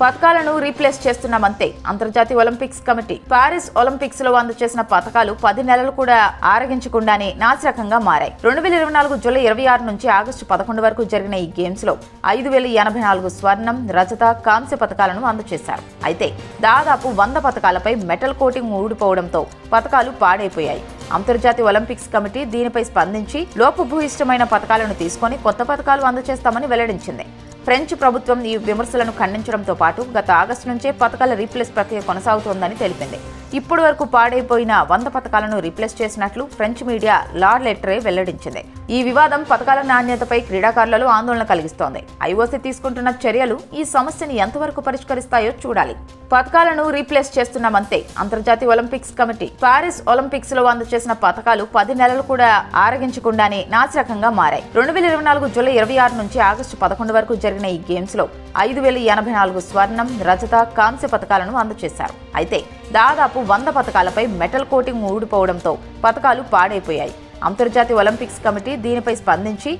పథకాలను రీప్లేస్ చేస్తున్నామంతే. అంతర్జాతీయ Olympics committee Paris ఒలింపిక్స్లో అందజేసిన పథకాలు పది నెలలు కూడా ఆరగించకుండానే నాసిరకంగా మారాయి. రెండు వేల ఇరవై నాలుగు జూలై ఇరవై ఆరు నుంచి ఆగస్టు పదకొండు వరకు జరిగిన ఈ గేమ్స్లో ఐదు వేల ఎనభై నాలుగు స్వర్ణం రజత కాంస్య పథకాలను అందజేశారు అయితే దాదాపు వంద పథకాలపై మెటల్ కోటింగ్ ఊడిపోవడంతో పథకాలు పాడైపోయాయి. అంతర్జాతీయ ఒలింపిక్స్ కమిటీ దీనిపై స్పందించి లోపభూయిష్టమైన పథకాలను తీసుకొని కొత్త పథకాలు అందజేస్తామని వెల్లడించింది. ఫ్రెంచ్ ప్రభుత్వం ఈ విమర్శలను ఖండించడంతో పాటు గత ఆగస్టు నుంచే పథకాల రీప్లేస్ ప్రక్రియ కొనసాగుతోందని తెలిపింది. ఇప్పటి వరకు పాడైపోయిన వంద పథకాలను రీప్లేస్ చేసినట్లు ఫ్రెంచ్ మీడియా లార్ లెటరే వెల్లడించింది. ఈ వివాదం పథకాల నాణ్యతపై క్రీడాకారులలో ఆందోళన కలిగిస్తోంది. ఐఓసీ తీసుకుంటున్న చర్యలు ఈ సమస్యని ఎంతవరకు పరిష్కరిస్తాయో చూడాలి. పథకాలను రీప్లేస్ చేస్తున్నామంతే. అంతర్జాతీయ ఒలింపిక్స్ కమిటీ పారిస్ ఒలింపిక్స్లో అందజేసిన పథకాలు పది నెలలు కూడా ఆరగించకుండానే నాసిరకంగా మారాయి. రెండు వేల ఇరవై నాలుగు జూలై ఇరవై ఆరు నుంచి ఆగస్టు పదకొండు వరకు జరిగిన ఈ గేమ్స్లో ఐదు వేల ఎనభై నాలుగు స్వర్ణం రజత కాంస్య పథకాలను అందజేశారు అయితే దాదాపు వంద పథకాలపై మెటల్ కోటింగ్ ఊడిపోవడంతో పథకాలు పాడైపోయాయి. అంతర్జాతీయ ఒలింపిక్స్ కమిటీ దీనిపై స్పందించి